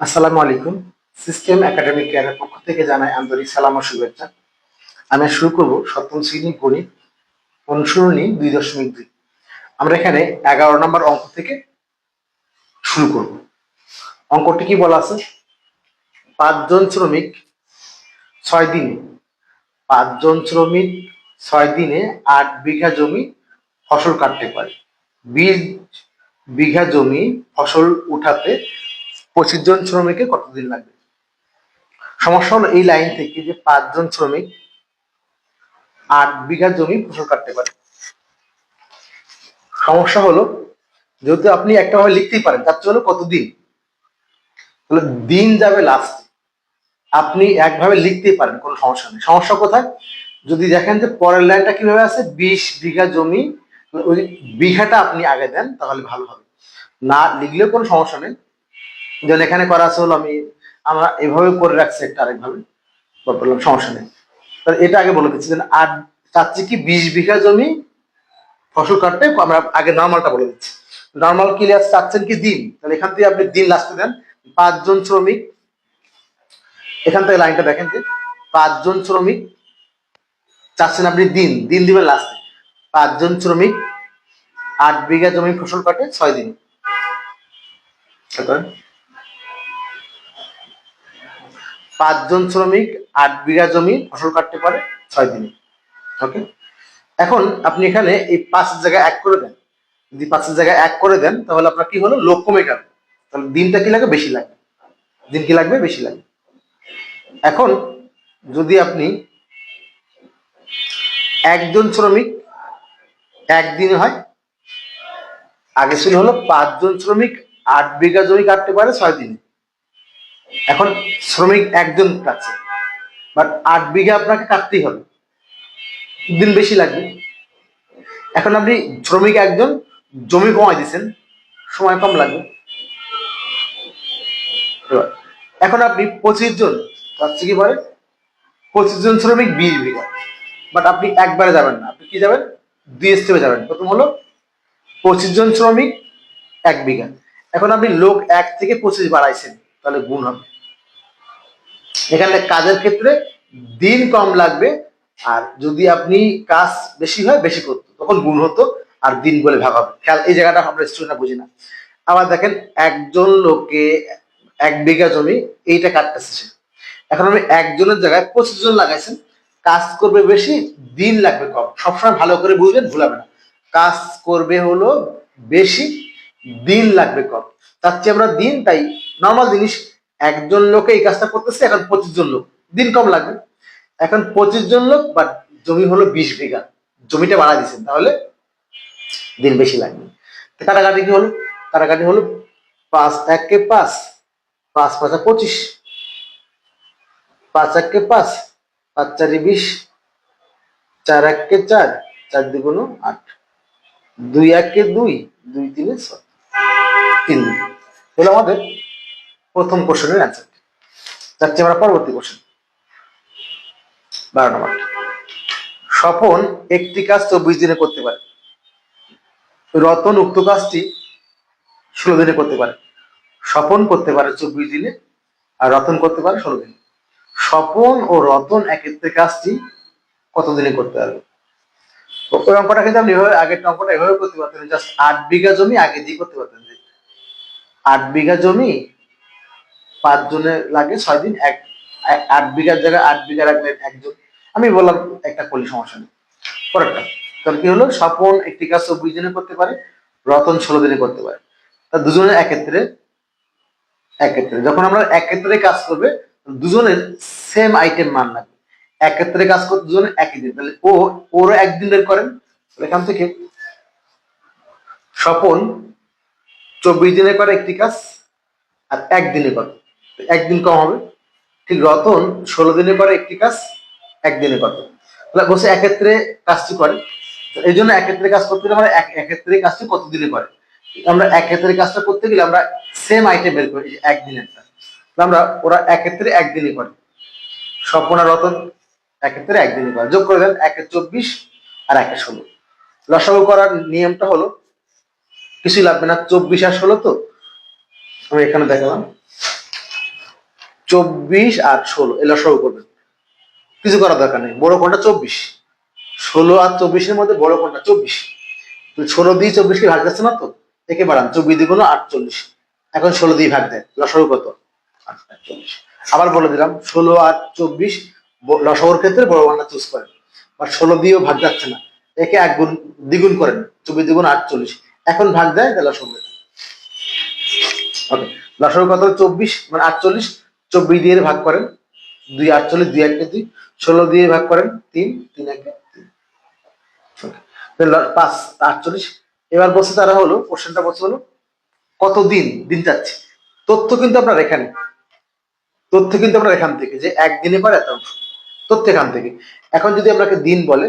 আসসালামু আলাইকুম। System academic কেয়ারের পক্ষ থেকে জানাই আন্তরিক সালাম ও শুভেচ্ছা। আমি শুরু করব সপ্তম শ্রেণি গণিত অনুসরণী দুই দশমিক দুই। আমরা এখানে এগারো নম্বর অঙ্ক থেকে শুরু করব। অঙ্কটি কি বলা আছে? পাঁচজন শ্রমিক ছয় দিনে। পাঁচজন শ্রমিক ছয় দিনে আট বিঘা জমি ফসল কাটতে পারে। বিশ বিঘা জমি ফসল উঠাতে পঁচিশ জন শ্রমিকের কতদিন লাগবে? সমস্যা হলো এই লাইন থেকে যে পাঁচজন শ্রমিক আট বিঘা জমি ফসল কাটতে পারে। সমস্যা হলো, যেহেতু আপনি একটা ভাবে লিখতেই পারেন, তার চেয়ে হলো কতদিন? তাহলে দিন যাবে লাস্ট আপনি একভাবে লিখতেই পারেন, কোনো সমস্যা নেই। সমস্যা কোথায়? যদি দেখেন যে পরের লাইনটা কীভাবে আছে, বিশ বিঘা জমি ওই বিঘাটা আপনি আগে দেন, তাহলে ভালো হবে। না লিখলেও কোনো সমস্যা নেই। যেমন এখানে করা আছে হলো আমি, আমরা এভাবে করে রাখছি একটা আরেকভাবে বললাম সমস্যা নেই। তাহলে এটা আগে বলে দিচ্ছি আট চাচ্ছি কি বিশ বিঘা জমি ফসল কাটতে, আমরা আগে নর্মালটা বলে দিচ্ছি। নর্মাল ক্লিয়ার চাচ্ছেন কি দিন? তাহলে এখান থেকে আপনি দিন লাস্টে দেন। পাঁচজন শ্রমিক, এখান থেকে লাইনটা দেখেন যে পাঁচজন শ্রমিক চাচ্ছেন আপনি দিন দিন দিবেন লাস্টে পাঁচজন শ্রমিক আট বিঘা জমি ফসল কাটে ছয় দিন। পাঁচজন শ্রমিক, আট বিঘা জমি ফসল কাটতে পারে ছয় দিনে। ওকে এখন আপনি এখানে এই পাঁচের জায়গায় এক করে দেন। যদি পাঁচের জায়গায় এক করে দেন, তাহলে আপনার কি হলো? লোক কমে গেল। তাহলে দিনটা কি লাগবে বেশি লাগবে দিন কি লাগবে? বেশি লাগবে। এখন যদি আপনি একজন শ্রমিক একদিনে হয়, আগে ছিল হলো পাঁচজন শ্রমিক, আট বিঘা জমি কাটতে পারে ছয় দিনে। এখন শ্রমিক একজন কাটছে বাট আট বিঘা আপনাকে কাটতেই হবে। দিন বেশি লাগবে। এখন আপনি শ্রমিক একজন, জমি কমাই দিচ্ছেন সময় কম লাগবে। এখন আপনি পঁচিশ জন কাটছে কি পারে? পঁচিশ জন শ্রমিক বিশ বিঘা। বাট আপনি একবারে যাবেন না। আপনি কি যাবেন? দুই স্টেপে যাবেন। প্রথম হলো পঁচিশ জন শ্রমিক এক বিঘা। এখন আপনি লোক এক থেকে পঁচিশ বাড়াইছেন। তাহলে গুণ হবে। এখানে কাজের ক্ষেত্রে দিন কম লাগবে, আর যদি আপনি কাজ বেশি হয়, বেশি করতো, তখন গুণ হতো, আর দিন বলে ভাগ হবে। খেয়াল, এই জায়গাটা আমরা স্টুডেন্টরা বুঝি না। আবার দেখেন, একজন লোকে এক বিঘা জমি, এইটা কাটতেছে এখন আপনি একজনের জায়গায় পঁচিশ জন লাগাইছেন, কাজ করবে বেশি, দিন লাগবে কম। সবসময় ভালো করে বুঝবেন ভুলাবে না। কাজ করবে হলো বেশি দিন লাগবে কম। তার চেয়ে আমরা দিন, তাই নর্মাল জিনিস, একজন লোকে এই কাজটা করতেছে, এখন পঁচিশ জন লোক। দিন কম লাগবে। এখন পঁচিশ জন লোক বা জমি হলো বিশ বিঘা। জমিটা বাড়া দিচ্ছেন তাহলে দিন বেশি লাগবে। কাটাকাটি কি হলো? কাটাকাটি হলো পাঁচ এককে পাঁচ পাঁচ পাঁচা পঁচিশ। পাঁচ এককে পাঁচ পাঁচ চারি বিশ, চার এককে চার চার দ্বিগুণ আট। দুই এককে দুই দুই তিনে ছয়। তিন দিন। আমাদের প্রথম কোশ্চেনের অ্যান্সার যাচ্ছি আমরা পরবর্তী কোশ্চেন। বারো নম্বর স্বপন একটি কাজ চব্বিশ দিনে করতে পারে। রতন উক্ত কাজটি ষোলো দিনে করতে পারে। স্বপন করতে পারে চব্বিশ দিনে আর রতন করতে পারে ষোলো দিনে। স্বপন ও রতন একত্রে কাজটি কত দিনে করতে পারবে? ওই অঙ্কটা কিন্তু আপনি এভাবে আগের অঙ্কটা এভাবে করতে পারতেন জাস্ট আট বিঘা জমি আগে দিয়ে করতে পারতেন। আট বিঘা জমি পাঁচ জনের লাগে, ছয় দিন, এক আট বিঘার জায়গায় আট বিঘা রাখলে একজন আমি বললাম একটা করলে সমস্যা নেই। পরেরটা তাহলে কি হলো? স্বপন একটি কাজ চব্বিশ দিনে করতে পারে, রতন ষোলো দিনে করতে পারে। তা দুজনের একত্রে একত্রে। যখন আমরা একত্রে কাজ করবে দুজনের সেম আইটেম মান লাগবে। একত্রে কাজ করতে দুজনে একই দিন। তাহলে ও, ওরও একদিন বের করেন। এখান থেকে স্বপন চব্বিশ দিনে করে একটি কাজ আর একদিনে করে। একদিন কম হবে। ঠিক রতন ষোলো দিনে করে একটি কাজ একদিনে করে। তাহলে বসে এক্ষেত্রে কাজটি করে। এই জন্য এক্ষেত্রে কাজ করতে গেলে আমরা এক এক্ষেত্রে কাজটি কত দিনে করে। আমরা এক্ষেত্রে কাজটা করতে গেলে আমরা সেম আইটেম বের করি একদিনেরটা। আমরা, ওরা এক্ষেত্রে একদিনে করে। স্বপন রতন এক্ষেত্রে একদিনে করে। যোগ করে দেন একে চব্বিশ আর একে ষোলো। লসাগু করার নিয়মটা হলো কিছুই লাগবে না। চব্বিশ আর ষোলো তো? আমি এখানে দেখালাম। চব্বিশ আর ষোলো এ লসাগু করবেন কিছু করার দরকার নেই। বড় কোনটা? চব্বিশ। ষোলো আর চব্বিশের মধ্যে বড় কোনটা? চব্বিশ। ষোলো দিয়ে চব্বিশকে ভাগ যাচ্ছে না তো? একে বাড়ান। চব্বিশ কোনো আটচল্লিশ। এখন ষোলো দিয়ে ভাগ দেয় লসাগু কত? আটচল্লিশ। আবার বলে দিলাম, ষোলো আর চব্বিশ লসাগুর ক্ষেত্রে বড় কোনটা চুজ করেন। বা ষোলো দিয়েও ভাগ যাচ্ছে না। একে এক গুণ দ্বিগুণ করেন। চব্বিশ দ্বিগুণ আটচল্লিশ। এখন ভাগ দেয়, তাহলে লসাগু ওকে লসাগু কত? চব্বিশ মানে আটচল্লিশ, চব্বিশ দিয়ে ভাগ করেন। দুই আটচল্লিশ, দুই একে দুই, ষোলো দিয়ে ভাগ করেন, তিন তিন একে তিন। পাঁচ, আটচল্লিশ। এবার বলছে তারা হলো কোশ্চেনটা বলছে হলো কত দিন দিন যাচ্ছে। তথ্য কিন্তু আপনার এখানে। তথ্য কিন্তু আপনার এখান থেকে, যে একদিনে পর এত অংশ। তথ্য এখান থেকে। এখন যদি আপনাকে দিন বলে,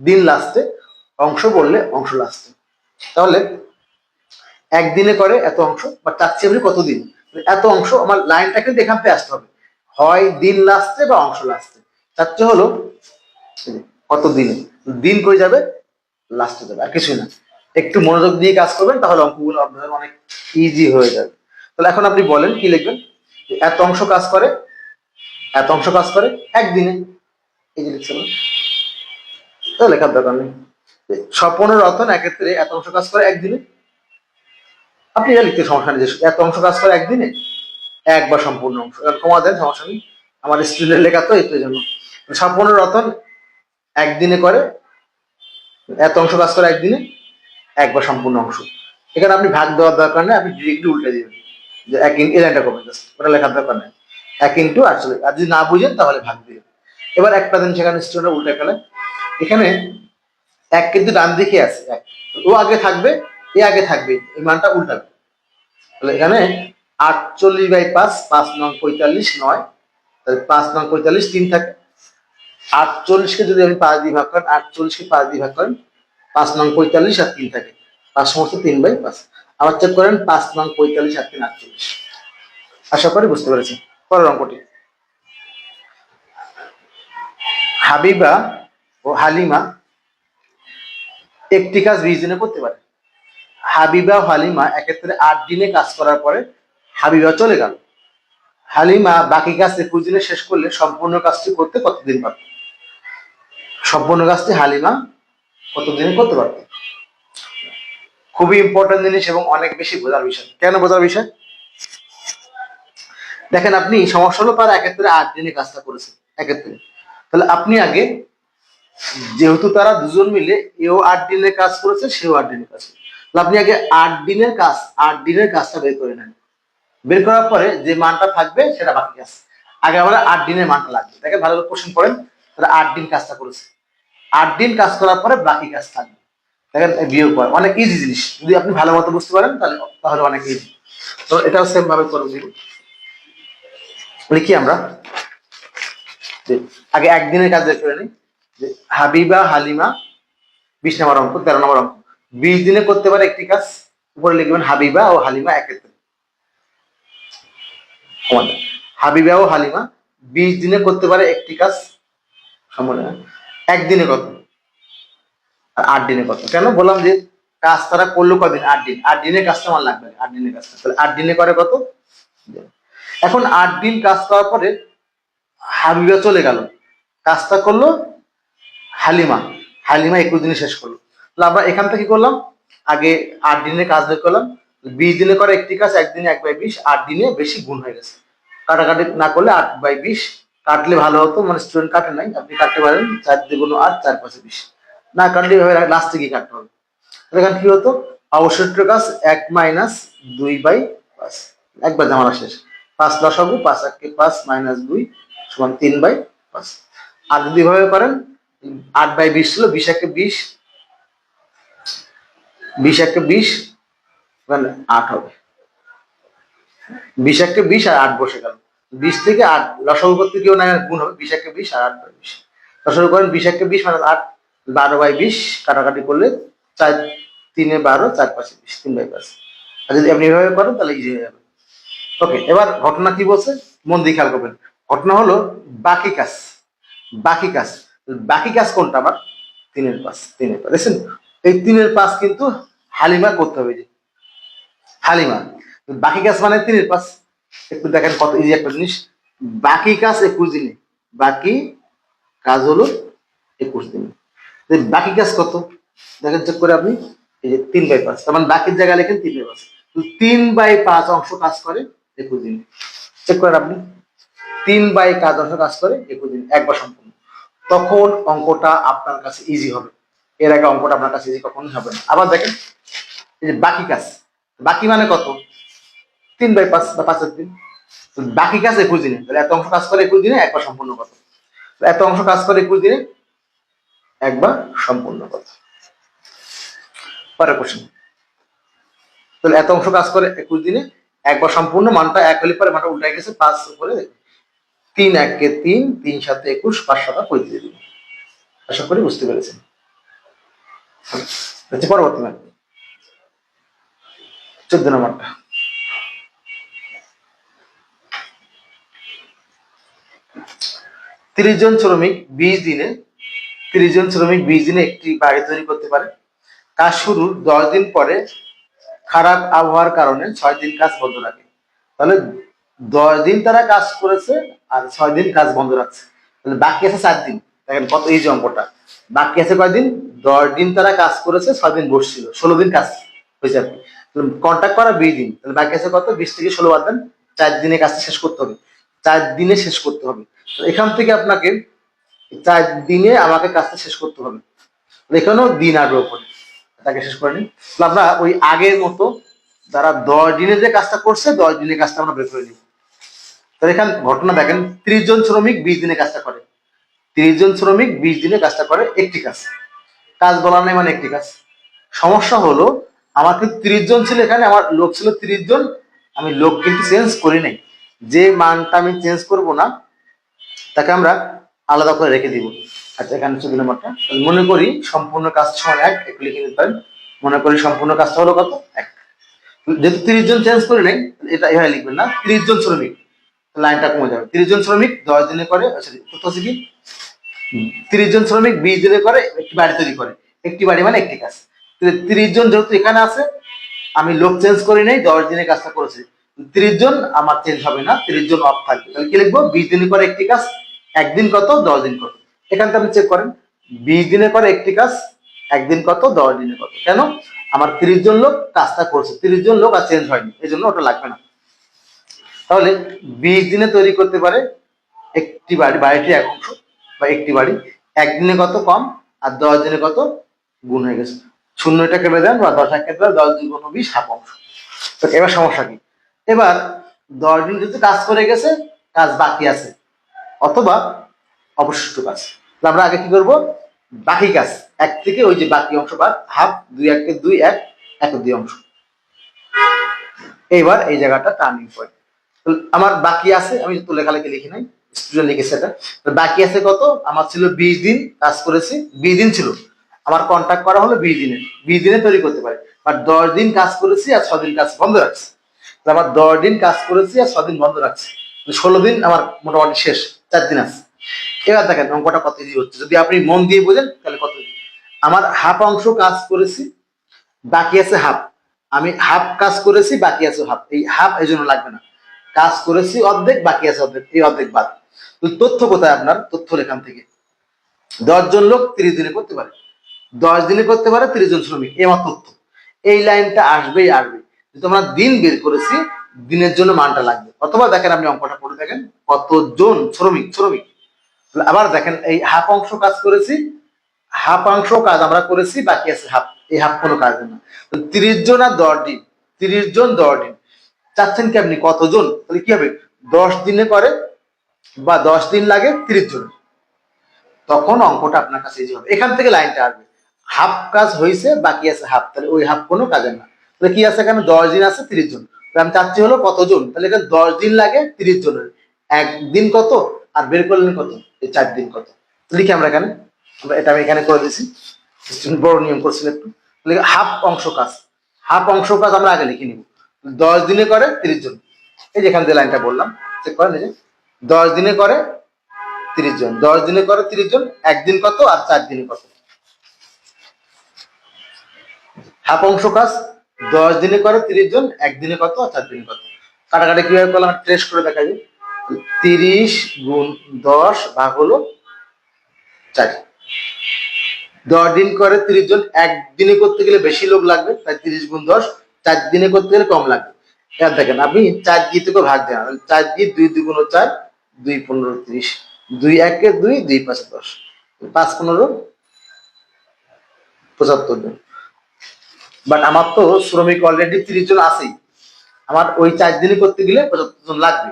দিন লাস্টে অংশ বললে অংশ লাস্টে তাহলে একদিনে করে এত অংশ, বা চাচ্ছি আপনি কতদিন? এত অংশ, আমার লাইনটা কিন্তু এখান থেকে আসতে হবে। হয় দিন লাস্টে বা অংশ লাস্টে চাচ্ছে হলো কত দিনে দিন করে যাবে লাস্টে যাবে, আর কিছুই না। একটু মনোযোগ দিয়ে কাজ করবেন, তাহলে অঙ্কগুলো আপনাদের অনেক ইজি হয়ে যাবে। তাহলে এখন আপনি বলেন, কি লিখবেন? এত অংশ কাজ করে, এত অংশ কাজ করে, একদিনে। এই যে লিখছে না। লেখার দরকার নেই। স্বপনের রতন এত অংশ কাজ করে একদিনে? আপনি এটা লিখতে সমস্যা নেই এত অংশ কাজ করে একদিনে? সম্পূর্ণ অংশ। দেন সমস্যা নেই, আমার স্টুডেন্ট লেখা তো এই জন্য। রতন একদিনে করে, এত অংশ কাজ করে একদিনে সম্পূর্ণ অংশ। এখানে আপনি ভাগ দেওয়ার দরকার নেই, আপনি ডিরেক্টলি উল্টে দিবেন। যে এক ইন- ওটা লেখার দরকার নেই। এক ইন্টু আটচল্লিশ আর যদি না বুঝেন তাহলে ভাগ দিবেন। এবার একটা দিন সেখানে স্টুডেন্ট উল্টে ফেলে। এখানে এক কিন্তু ডান দিকে আছে। ও আগে থাকবে, এ আগে থাকবে, এই মানটা উল্টাবে। তাহলে এখানে আটচল্লিশ বাই পাঁচ পাঁচ নং পঁয়তাল্লিশ নয়। তাহলে পাঁচ নং পঁয়তাল্লিশ তিন থাকে। আটচল্লিশকে যদি আপনি পাঁচ দিয়ে ভাগ করেন, আটচল্লিশকে পাঁচ দিয়ে ভাগ করেন, পাঁচ নং পঁয়তাল্লিশ আর তিন থাকে। পাঁচ সমস্ত তিন বাই পাঁচ। আবার চেক করেন, পাঁচ নং পঁয়তাল্লিশ আর তিন আটচল্লিশ। আশা করি বুঝতে পেরেছি পরের অঙ্কটি। হাবিবা ও হালিমা একটি কাজ বিশ দিনে করতে পারে। হাবিবা হালিমা এক্ষেত্রে আট দিনে কাজ করার পরে হাবিবা চলে গেল। হালিমা বাকি কাজ একুশ দিনে শেষ করলে সম্পূর্ণ কাজটি করতে কতদিন পারত? সম্পূর্ণ কাজটি হালিমা কতদিনে করতে পারত? খুবই ইম্পর্টেন্ট জিনিস এবং অনেক বেশি বোঝার বিষয়। কেন বোঝার বিষয়? দেখেন আপনি সমস্যা হলো তারা এক্ষেত্রে আট দিনে কাজটা করেছেন এক্ষেত্রে তাহলে আপনি আগে যেহেতু তারা দুজন মিলে, এও আট দিনের কাজ করেছে, সেও আট দিনের কাজ আপনি আগে আট দিনের কাজ, আট দিনের কাজটা বের করে নেন। বের করার পরে যে মানটা থাকবে, সেটা বাকি কাজ আগে আমরা আট দিনের মানটা লাগবে। দেখেন ভালো করে কোশ্চেন করেন, তারা আট দিন কাজটা করেছে। আট দিন কাজ করার পরে বাকি কাজ থাকবে। দেখেন বিয়োগ করে অনেক ইজি জিনিস। যদি আপনি ভালো মতো বুঝতে পারেন, তাহলে তাহলে অনেক ইজি তো এটাও সেম ভাবে করব। লিখি আমরা। আগে একদিনের কাজ বের করে নিই। হাবিবা, হালিমা, বিশ নম্বর অঙ্ক, তেরো নম্বর অঙ্ক। বিশ দিনে করতে পারে একটি কাজ, উপরে লিখবেন হাবিবা ও হালিমা একত্রে হাবিবা ও হালিমা বিশ দিনে করতে পারে একটি কাজ একদিনে কত? আর আট দিনে কত? কেন? বললাম যে কাজ তারা করল কদিন? আট দিন। আট দিনের কাজটা আমার লাগবে। আট দিনের কাজটা। তাহলে আট দিনে করে কত? এখন আট দিন কাজ করার পরে হাবিবা চলে গেল। কাজটা করল হালিমা। হালিমা একুশ দিনে শেষ করল। তাহলে আমরা এখান থেকে করলাম? আগে আট দিনের কাজ বের করলাম। বিশ দিনে করে একটি কাজ একদিনে এক বাই বিশ, আট দিনে বেশি গুণ হয়ে গেছে। কাটাকাটি না করলে আট বাই বিশ, কাটলে ভালো হতো। মানে স্টুডেন্ট কাটে নাই, আপনি কাটতে পারেন। চার দ্বিগুণ আট, চার পাঁচে বিশ। না কাটলে এভাবে লাস্টে গিয়ে কাটতে হবে। তাহলে এখানে কি হতো? অবশিষ্ট কাজ এক মাইনাস দুই বাই পাঁচ। একবার জামালা শেষ। পাঁচ দশ দশাগু পাঁচ একে পাঁচ মাইনাস দুই সমান তিন বাই পাঁচ। আর যদি করেন আট বাই বিশ ছিল, বিশ একে বিশ বিশ একে বিশ মানে আট হবে। বিশ একে বিশ আর আট বসে গেল। বিশ থেকে আট লসাগু করতে কেউ না গুণ হবে বিশ একে বিশ আর আট বাই বিশ। লসাগু করেন বিশ একে বিশ মানে আট, বারো বাই বিশ, কাটাকাটি করলে চার, তিনে বারো, চার পাঁচে বিশ, তিন বাই পাঁচ। আর যদি আপনি এভাবে করেন, তাহলে ইজি হয়ে যাবে। ওকে এবার ঘটনা কি বলছে? মন দিয়ে খেয়াল করবেন। ঘটনা হলো বাকি কাজ বাকি কাজ। বাকি কাজ কোনটা আমার? তিনের পাঁচ তিনের পাঁচ। দেখছেন, এই তিনের পাঁচ কিন্তু হালিমা করতে হবে যে। হালিমা, বাকি কাজ মানে তিনের পাঁচ। একটু দেখেন কত ইজি একটা জিনিস। বাকি কাজ একুশ দিনে, বাকি কাজ হলো একুশ দিনে। বাকি কাজ কত? দেখেন চেক করে আপনি, এই যে তিন বাই পাঁচ। তার মানে বাকির জায়গায় লেখেন তিন বাই পাঁচ। তিন বাই পাঁচ অংশ কাজ করে একুশ দিনে। চেক করেন আপনি, তিন বাই কাজ অংশ কাজ করে একুশ দিন। একবার সম্পূর্ণ। তখন অঙ্কটা আপনার কাছে ইজি হবে। এর আগে অঙ্কটা আপনার কাছে ইজি কখনোই হবে না। আবার দেখেন, এই যে বাকি কাজ, বাকি মানে কত? তিন বাই পাঁচ বা পাঁচের দিন বাকি কাজ একুশ দিনে। তাহলে এত অংশ কাজ করে একুশ দিনে একবার সম্পূর্ণ কত এত অংশ কাজ করে একুশ দিনে একবার সম্পূর্ণ কত পরের কোশ্চেন তাহলে এত অংশ কাজ করে একুশ দিনে একবার সম্পূর্ণ মানটা এক হলে পরে মানটা উল্টাই গেছে, পাঁচ উপরে তিন এককে তিন তিন সাথে একুশ, পাঁচ সাতা পঁয়ত্রিশ দিন। আশা করি বুঝতে পেরেছেন। হচ্ছে পরবর্তী ম্যাম চোদ্দ নম্বরটা। তিরিশ জন শ্রমিক বিশ দিনে, তিরিশ জন শ্রমিক বিশ দিনে একটি বাড়ি তৈরি করতে পারে। কাজ শুরুর দশ দিন পরে খারাপ আবহাওয়ার কারণে ছয় দিন কাজ বন্ধ রাখে তাহলে দশ দিন তারা কাজ করেছে আর ছয় দিন কাজ বন্ধ রাখছে। তাহলে বাকি আছে চার দিন। দেখেন কত এই যে অঙ্কটা। বাকি আছে কয়দিন দশ দিন তারা কাজ করেছে, ছয় দিন বসছিল। ষোলো দিন কাজ হয়েছে আর কি। কন্ট্যাক্ট করা বিশ দিন। তাহলে বাকি আছে কত? বিশ থেকে ষোলো বাদ দেন। চার দিনে কাজটা শেষ করতে হবে। চার দিনে শেষ করতে হবে। তো এখান থেকে আপনাকে চার দিনে আমাকে কাজটা শেষ করতে হবে। এখানেও দিন আসবে ওপরে তাকে শেষ করে নিই আমরা ওই আগের মতো যারা দশ দিনে যে কাজটা করছে, দশ দিনের কাজটা আমরা বের করে নিব। তাহলে এখানে ঘটনা দেখেন, ত্রিশ জন শ্রমিক বিশ দিনে কাজটা করে। ত্রিশ জন শ্রমিক বিশ দিনে কাজটা করে একটি কাজ। কাজ বলা নেই মানে একটি কাজ। সমস্যা হলো, আমার কিন্তু ত্রিশ জন ছিল এখানে, আমার লোক ছিল ত্রিশ জন, আমি লোক কিন্তু চেঞ্জ করি নাই। যে মানটা আমি চেঞ্জ করব না, তাকে আমরা আলাদা করে রেখে দিব। আচ্ছা এখানে চোদ্দ নম্বরটা মনে করি সম্পূর্ণ কাজ সমান এক, একটু লিখে নিতে পারেন। মনে করি সম্পূর্ণ কাজটা হলো কত? এক। যেহেতু তিরিশ জন চেঞ্জ করে নেই এটা এভাবে লিখবেন না। তিরিশ জন শ্রমিক। লাইনটা কমে যাবে। তিরিশ জন শ্রমিক দশ দিনে করে কি? তিরিশ জন শ্রমিক বিশ দিনে করে একটি বাড়ি তৈরি করে। একটি বাড়ি মানে একটি কাজ। তিরিশ জন যেহেতু এখানে আছে আমি লোক চেঞ্জ করি নাই দশ দিনে কাজটা করেছি। তিরিশ জন আমার চেঞ্জ হবে না তিরিশ জন অফ থাকবে। তাহলে কি লিখব? বিশ দিনে করে একটি কাজ একদিন কত দশ দিন কত? এখান থেকে আপনি চেক করেন। বিশ দিনে করে একটি কাজ একদিন কত দশ দিনে কত? কেন? আমার তিরিশ জন লোক কাজটা করছে। তিরিশ জন লোক আর চেঞ্জ হয়নি। এই জন্য ওটা লাগবে না। তাহলে বিশ দিনে তৈরি করতে পারে একটি বাড়ি, বাড়িটি এক অংশ বা একটি বাড়ি। একদিনে কত কম আর দশ দিনে কত গুণ হয়ে গেছে। শূন্যটা কেটে দেন বা দশ কেটে দেন দশ দুই কোনো বিশ হাফ অংশ। তো এবার সমস্যা কি? এবার দশ দিন যেহেতু কাজ করে গেছে, কাজ বাকি আছে, অথবা অবশিষ্ট কাজ। আমরা আগে কি করব? বাকি কাজ, এক থেকে ওই যে বাকি অংশ বাদ হাফ, দুই একে দুই, এক এক দুই অংশ। এইবার এই জায়গাটা টার্নিং পয়েন্ট আমার বাকি আছে, আমি তো লেখালেখি লিখি নাই স্টুডেন্ট লিখেছে এটা। বাকি আছে কত? আমার ছিল বিশ দিন কাজ করেছি, বিশ দিন ছিল। আমার কন্ট্যাক্ট করা হলো বিশ দিনে বিশ দিনে তৈরি করতে পারে। বাট দশ দিন কাজ করেছি আর ছ দিন কাজ বন্ধ রাখছি। আমার দশ দিন কাজ করেছি আর ছ দিন বন্ধ রাখছি। ষোলো দিন আমার মোটামুটি শেষ, চার দিন আছে। এবার দেখেন অঙ্কটা কত ইজি হচ্ছে। যদি আপনি মন দিয়ে বোঝেন, তাহলে কত easy। আমার হাফ অংশ কাজ করেছি, বাকি আছে হাফ আমি হাফ কাজ করেছি, বাকি আছে হাফ এই হাফ এই জন্য লাগবে না। কাজ করেছি, অর্ধেক বাকি আছে অর্ধেক, এই অর্ধেক বাদ। তথ্য কোথায় আপনার? তথ্য এখান থেকে। দশ জন লোক তিরিশ দিনে করতে পারে। দশ দিনে করতে পারে তিরিশ জন শ্রমিক এই আমার তথ্য। এই লাইনটা আসবেই আসবে যেহেতু আমরা দিন বের করেছি, দিনের জন্য মানটা লাগবে। অথবা দেখেন আপনি অঙ্কটা পড়ে দেখেন, কতজন শ্রমিক শ্রমিক। আবার দেখেন, এই হাফ অংশ কাজ করেছি, হাফ অংশ কাজ আমরা করেছি, বাকি আছে হাফ। এই হাফ কোনো কাজ না। তিরিশ জন আর দশ দিন, তিরিশ জন দশ দিন। চাচ্ছেন কি আপনি কতজন? তাহলে কি হবে? দশ দিনে করে বা দশ দিন লাগে তিরিশ জন। তখন অঙ্কটা আপনার কাছে ইজি হবে। এখান থেকে লাইনটা আসবে। হাফ কাজ হয়েছে বাকি আছে হাফ। তাহলে ওই হাফ কোনো কাজের না। তাহলে কি আছে এখানে? দশ দিন আছে, তিরিশ জন। আমি চাচ্ছি হলো কতজন? তাহলে এখানে দশ দিন লাগে, তিরিশ জনের একদিন কত? আর বের করলেন কত? এই চার দিন কত? লিখি আমরা এখানে। আমরা এটা আমি এখানে করে দিয়েছি বড় নিয়ম করছিল একটু। হাফ অংশ কাজ। হাফ অংশ কাজ আমরা আগে লিখে নিব। দশ দিনে করে তিরিশ জন। এই যে এখান থেকে লাইনটা বললাম চেক করেন এই যে দশ দিনে করে তিরিশ জন। দশ দিনে করে তিরিশ জন, একদিন কত আর চার দিনে কত? হাফ অংশ কাজ, দশ দিনে করে তিরিশ জন, একদিনে কত আর চার দিনে কত? কাটাকাটি কীভাবে করলাম ট্রেস করে দেখা যায় তিরিশ গুণ দশ ভাগ হলো চার। দশ দিন করে তিরিশ জন, একদিনে করতে গেলে বেশি লোক লাগবে, তাই তিরিশ গুণ দশ চার দিনে করতে গেলে কম লাগবে এবার দেখেন, আপনি চার দিয়ে থেকে ভাগ দেন চার দিয়ে দুই দুই দুগুণ চার, দুই পনেরো তিরিশ, দুই একে দুই দুই পাঁচে দশ, পাঁচ পনেরো পঁচাত্তর জন। বাট আমার তো শ্রমিক অলরেডি তিরিশ জন আছেই। আমার ওই চার দিনে করতে গেলে পঁচাত্তর জন লাগবে।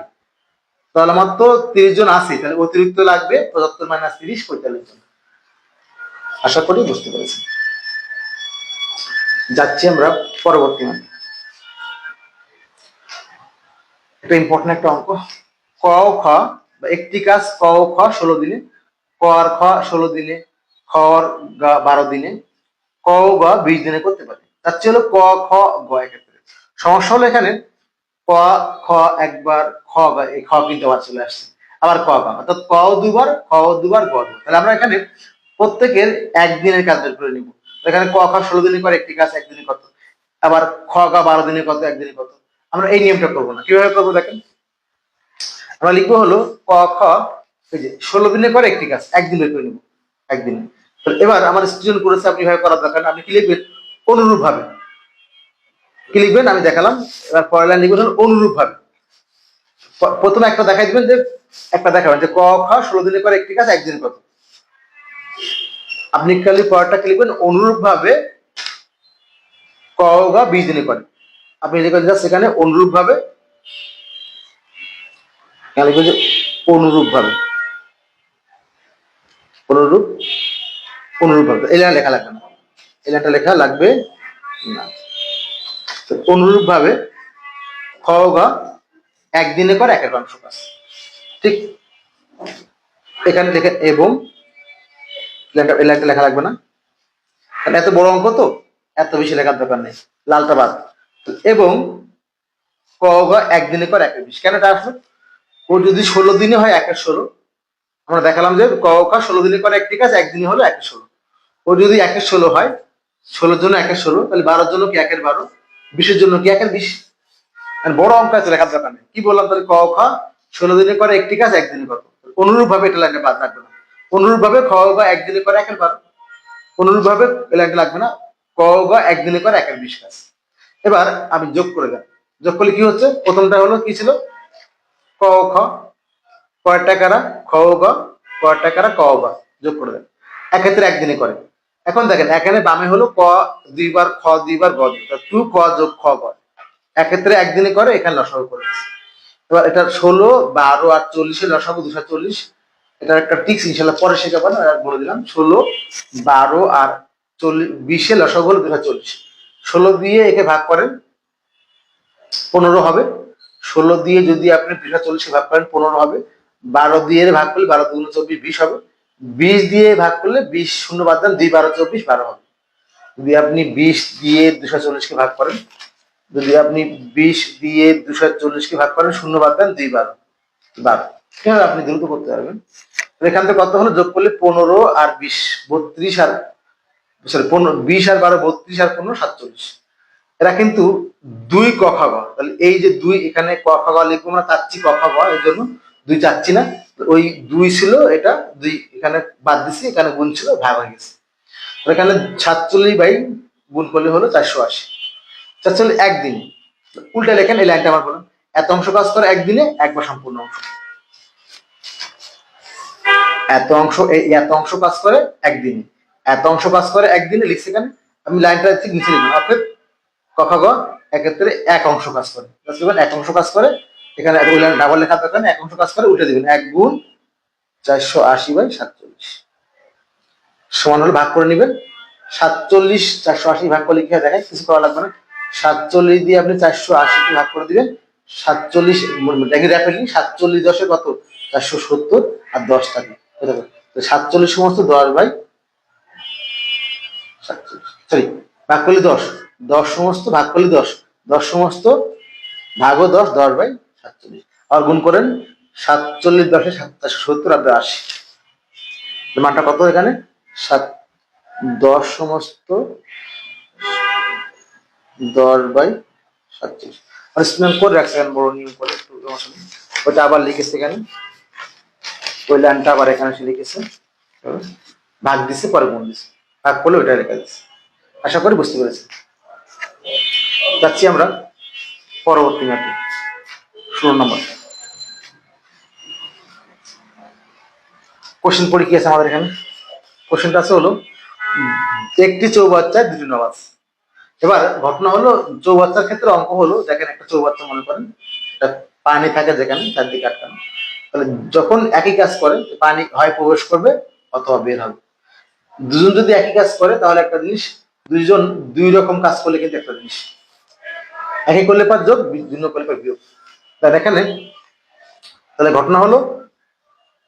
তাহলে আমার তো তিরিশ জন আছে তাহলে অতিরিক্ত লাগবে পঁচাত্তর মাইনাস তিরিশ পঁয়তাল্লিশ জন। আশা করি বুঝতে পেরেছি যাচ্ছি আমরা পরবর্তী মানে এটা ইম্পর্টেন্ট একটা অঙ্ক। ক খ বা একটি কাজ ক খ ষোলো দিনে, ক আর খ ষোলো দিনে, খ আর গ বারো দিনে, ক ও গ বিশ দিনে করতে পারে। তার চেয়ে হলো ক, খ, গ এক্ষেত্রে। সমস্যা হলো এখানে ক, খ একবার, খ গ এই খ কিন্তু আবার চলে আসছে। আবার ক, গ অর্থাৎ ক দুবার, খ দুবার, গ দুবার। তাহলে আমরা এখানে প্রত্যেকের একদিনের কাজ বের করে নিব। এখানে ক খ ষোলো দিনে করে একটি কাজ একদিনে কত? আবার খ গ বারো দিনে কত একদিনে কত? আমরা এই নিয়মটা করব না। কীভাবে করব দেখেন? আমরা লিখব হলো ক, খ, এই যে ষোলো দিনে করে একটি কাজ, একদিনে করে নিব, একদিনে। এবার আমার স্টুডেন্ট করেছে আপনি ভাবে করার দরকার আপনি কি লিখবেন? অনুরূপ ভাবে কি লিখবেন? আমি দেখালাম, এবার পরের লাইন লিখবেন অনুরূপ ভাবে প্রথমে একটা দেখাই দিবেন যে, একটা দেখাবেন যে ক, খ, ষোলো দিনে করে একটি কাজ একদিন কত? আপনি খালি পরেরটা কি লিখবেন? অনুরূপ ভাবে ক বা দিনে করে আপনি লিখবেন সেখানে অনুরূপ ভাবে এখানে লিখবেন যে অনুরূপ ভাবে অনুরূপ অনুরূপ ভাবে এই লেখা লাগবে না। এই লাইনটা লেখা লাগবে না। তো অনুরূপ ভাবে খ ঘ একদিনে করে এক অংশ কাজ ঠিক? এখানে লেখা এবং লাইনটা লেখা লাগবে না? কারণ এত বড় অঙ্ক তো, এত বেশি লেখার দরকার নেই। লালটা বাদ। এবং ক ঘ একদিনে করে একের বিশ। কেন এটা আসলো? ও যদি ষোলো দিনে হয়, একের ষোলো। আমরা দেখালাম যে ক খ ষোলো দিনে করে একটি কাজ, একদিনে হলো একের ষোলো। ও যদি একের ষোলো হয়, ষোলোর জন্য একের ষোলো, তাহলে বারোর জন্য কি একের বারো? বিশের জন্য কি একের বিশ? আর বড় অঙ্ক আছে লেখার দরকার নেই। কি বললাম তাহলে? ক খ ষোলো দিনে করে একটি কাজ, একদিনে কত অনুরূপ ভাবে এটা লাইনে বাদ রাখবে না। অনুরূপ ভাবে খ গ একদিনে করে একের বারো। অনুরূপ ভাবে লাগবে না ক গ একদিনে করে একের বিশ কাজ। এবার আমি যোগ করে দেন যোগ করলে কি হচ্ছে? প্রথমটা হলো কি ছিল? ক খ কয় টাকারা খ গ কয় টাকারা ক গ যোগ করে দেন এক্ষেত্রে একদিনে করে। এখন দেখেন, এখানে বামে হলো ক, দুইবার খ দুইবার গ দুইবার টু ক যোগ খ গ এক্ষেত্রে একদিনে করে, এখানে লসাগু করে এবার এটা ষোলো, বারো আর চল্লিশে লসাগু দুশো চল্লিশ। এটার একটা টিক্স ইনশাল্লাহ পরে শেখাবেন বলে দিলাম, ষোলো, বারো আর চল্লিশ, বিশে লসাগু হলো দুশো চল্লিশ। ষোলো দিয়ে একে ভাগ করেন, পনেরো হবে। ষোলো দিয়ে যদি আপনি দুশো চল্লিশে ভাগ করেন, পনেরো হবে। বারো দিয়ে ভাগ করলে বারো দুগুণ চব্বিশ, বিশ হবে। বিশ দিয়ে ভাগ করলে বিশ শূন্য বাদ দেন, দুই বারো চব্বিশ, বারো হবে। যদি আপনি বিশ দিয়ে দুশো চল্লিশকে ভাগ করেন, যদি আপনি বিশ দিয়ে দুশো চল্লিশকে ভাগ করেন, শূন্য বাদ দেন, দুই বারো বারো। আপনি দ্রুত করতে পারবেন। এখান থেকে কত হলো? যোগ করলে পনেরো আর বিশ, বত্রিশ আর সরি পনেরো, বিশ আর বারো, বত্রিশ আর পনেরো, সাতচল্লিশ। এরা কিন্তু দুই গ। তাহলে এই যে দুই, এখানে গ লিখব আমরা চাচ্ছি গ, এর জন্য দুই চাচ্ছি না? ওই দুই ছিল, এটা দুই, এখানে বাদ দিছি, এখানে গুণ ছিল, ভাগ হয়ে গেছে। এখানে সাতচল্লিশ বাই গুণ করলে হলো চারশো আশি। চারচল্লিশ একদিন। উল্টা লেখেন এই লাইনটা আমার বলুন। এত অংশ কাজ করে একদিনে, একবার সম্পূর্ণ অংশ। এত অংশ এই এত অংশ কাজ করে একদিনে এত অংশ কাজ করে একদিনে লিখছি কেন? আমি লাইনটা ঠিক নিচে লিখব। অর্থাৎ কখা গ, এক্ষেত্রে এক অংশ কাজ করে। এক অংশ কাজ করে এখানে ডাবল লেখা দরকার এক অংশ কাজ করে উল্টে দিবেন। এক গুণ চারশো আশি বাই সাতচল্লিশ। সমান হলে ভাগ করে নেবেন। সাতচল্লিশ, চারশো আশি ভাগ করলে কি হয়? দেখায় কিছু করা লাগবে না। সাতচল্লিশ দিয়ে আপনি চারশো আশিকে ভাগ করে দিবেন। সাতচল্লিশ, দেখি র্যাপিডলি সাতচল্লিশ দশে কত? চারশো সত্তর আর দশ সাতচল্লিশ সমস্ত দশ বাই সরি, ভাগ করলে দশ। দশ সমস্ত ভাগ করলে দশ। দশ সমস্ত ভাগও দশ দশ বাই সাতচল্লিশ। আর গুণ করেন সাতচল্লিশ দশে সাতশো, সত্তর আর আশি। মানটা কত এখানে? সাত, দশ সমস্ত দশ বাই সাতচল্লিশ। মানে করে রাখছে বড় নিয়ম করে একটু ওটা আবার লিখেছে এখানে। ওই লাইনটা আবার এখানে সে লিখেছে ভাগ দিছে, পরে গুণ দিছে। ভাগ করলে ওইটা লেখা দিচ্ছে আশা করি বুঝতে পেরেছি যাচ্ছি আমরা পরবর্তী ম্যাপে। ষোলো নম্বর। কোশ্চেন পড়ে কি আছে আমাদের এখানে। কোশ্চেনটা আছে হলো, একটি চৌবাচ্চায় দুটি নবাজ এবার ঘটনা হলো, চৌবাচ্চার ক্ষেত্রে অঙ্ক হলো, দেখেন একটা চৌবাচ্চা মনে করেন পানি থাকে যেখানে চারদিকে আটকানো। যখন একই কাজ করে, পানি হয় প্রবেশ করবে অথবা বের হবে। দুজন যদি একই কাজ করে, তাহলে একটা জিনিস, দুইজন দুই রকম কাজ করলে কিন্তু একটা জিনিস। একই করলে পার যোগ ভিন্ন করলে পার বিয়োগ। তাহলে এখানে তাহলে ঘটনা হলো,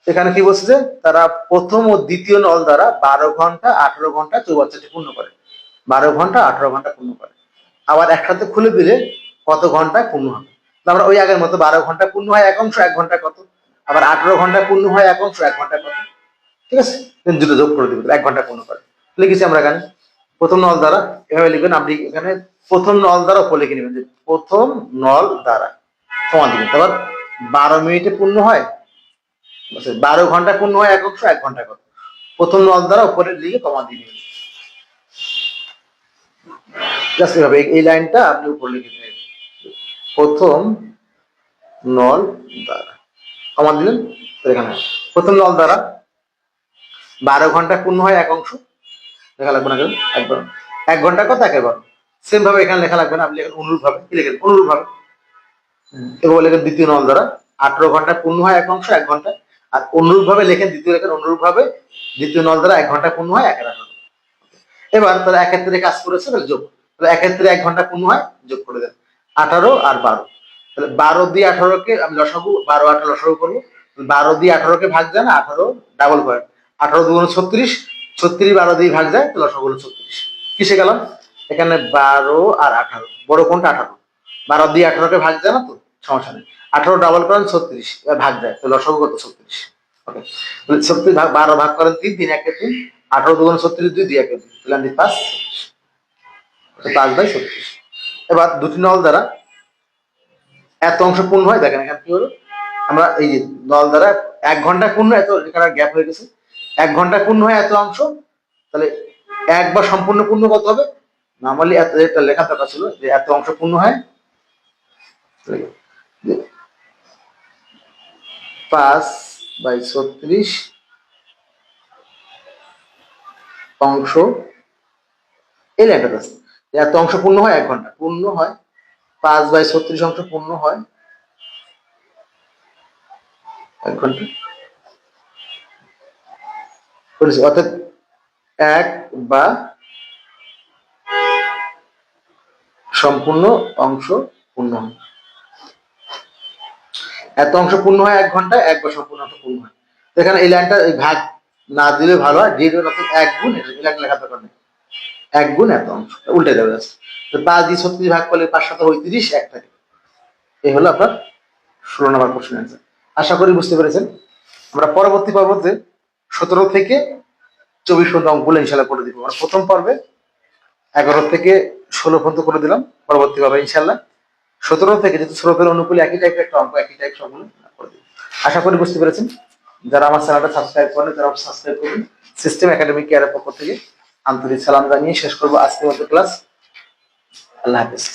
এখানে কি বলছে যে, তারা প্রথম ও দ্বিতীয় নল দ্বারা বারো ঘণ্টা, আঠারো ঘণ্টা চৌবাচ্চাটি পূর্ণ করে। বারো ঘণ্টা, আঠারো ঘণ্টা পূর্ণ করে। আবার একসাথে খুলে দিলে কত ঘন্টায় পূর্ণ হবে? আমরা ওই আগের মতো বারো ঘণ্টা পূর্ণ হয়, এক অংশ, এক ঘণ্টা কত? আবার আঠারো ঘণ্টা পূর্ণ হয় অংশ এক ঘণ্টা কত ঠিক আছে? দুটো যোগ করে দিবে এক ঘণ্টা পূর্ণ করে। লিখেছি আমরা এখানে। প্রথম নল দ্বারা, এভাবে লিখবেন, আপনি এখানে প্রথম নল দ্বারা উপর লিখে নেবেন, যে প্রথম নল দ্বারা। সমান দিবেন। তারপর বারো মিনিটে পূর্ণ হয়। বারো ঘণ্টা পূর্ণ হয় এক অংশ, এক ঘণ্টা কত প্রথম নল দ্বারা উপরে লিখে কমা দিয়ে নেবেন। জাস্ট এভাবে, এই- লাইনটা আপনি উপর লিখে দেবেন প্রথম নল দ্বারা। কমা দিলেন। এখানে প্রথম নল দ্বারা বারো ঘণ্টা পূর্ণ হয় এক অংশ। লেখা লাগবে না একবার। এক ঘণ্টা কত একেবার সেম ভাবে এখানে লেখা লাগবে না। আপনি লেখেন অনুরূপ ভাবে কি লেখেন? অনুরূপ ভাবে এবার লেখেন দ্বিতীয় নল দ্বারা আঠারো ঘণ্টা পূর্ণ হয় এক অংশ, এক ঘণ্টা। আর অনুরূপ ভাবে লেখেন দ্বিতীয় লেখেন অনুরূপ ভাবে দ্বিতীয় নল দ্বারা এক ঘণ্টা পূর্ণ হয় আঠারো এবার তাহলে এক্ষেত্রে কাজ করেছে, তাহলে যোগ। তাহলে এক্ষেত্রে এক ঘণ্টা পূর্ণ হয়, যোগ করে দেন। আঠারো আর বারো। তাহলে বারো দিয়ে আঠারোকে আমি লসাগু বারো, আঠারো লসাগু করব। বারো দিয়ে আঠারোকে ভাগ যায় না, আঠারো ডাবল পয়েন্ট আঠারো দুগুণ ছত্রিশ ছত্রিশ বারো দিয়ে ভাগ যায় লসাগু হলো ছত্রিশ। কিসে গেলাম? এখানে বারো আর আঠারো। বড় কোনটা? আঠারো। বারো দিয়ে আঠারোকে ভাগ দেয় না তো? সমস্যা নেই। আঠারো ডাবল করেন ছত্রিশ ভাগ দেয় তো লসাগু কত? ছত্রিশ। ওকে ছত্রিশ ভাগ বারো ভাগ করেন তিন তিন একে তিন। আঠারো দুগুণ ছত্রিশ দুই দুই একে দুই। তাহলে আমি পাঁচ। পাঁচ বাই ছত্রিশ। এবার দুটি নল দ্বারা এত অংশ পূর্ণ হয়, দেখেন এখানে কি হলো? আমরা এই যে দল দ্বারা এক ঘণ্টা পূর্ণ এত এখানে গ্যাপ হয়ে গেছে। এক ঘণ্টা পূর্ণ হয় এত অংশ, তাহলে একবার সম্পূর্ণ পূর্ণ কত হবে? নর্মালি এত এটা লেখা দরকার ছিল যে এত অংশ পূর্ণ হয়। পাঁচ বাই ছত্রিশ অংশ, এই লেখাটা এত অংশ পূর্ণ হয় এক ঘণ্টা, পূর্ণ হয় পাঁচ বাই ছত্রিশ অংশ পূর্ণ হয়। এক ঘণ্টা। অর্থাৎ এক বা সম্পূর্ণ অংশ পূর্ণ হয়। এত অংশ পূর্ণ হয় এক ঘণ্টা, এক বা সম্পূর্ণ অংশ পূর্ণ হয়। এখানে এই লাইনটা এই ভাগ না দিলে ভালো হয় অর্থাৎ এক গুণ এই লাইনটা লেখার দরকার নেই। এক গুণ এত অংশ, উল্টে দেবে just। পাঁচ দিয়ে ছত্রিশ ভাগ করলে পাঁচ সাথে পঁয়ত্রিশ, এক থাকে। এই হলো আপনার ষোলো নম্বর কোশ্চেন অ্যান্সার আশা করি বুঝতে পেরেছেন। আমরা পরবর্তী পর্বতে সতেরো থেকে চব্বিশ পর্যন্ত অঙ্কগুলো ইনশাল্লাহ করে দিব। আমরা প্রথম পর্বে এগারো থেকে ষোলো পর্যন্ত করে দিলাম। পরবর্তী পর্বে ইনশাল্লাহ সতেরো থেকে যেহেতু স্রোতের অনুকূলে একই টাইপের একটা অঙ্ক, একই টাইপ সবগুলো করে দিব। আশা করি বুঝতে পেরেছেন। যারা আমার চ্যানেলটা সাবস্ক্রাইব করেন তারা সাবস্ক্রাইব করুন সিস্টেম একাডেমিক কেয়ারের পক্ষ থেকে আন্তরিক সালাম জানিয়ে শেষ করব আজকের মতো ক্লাস আল্লাহ হাফেজ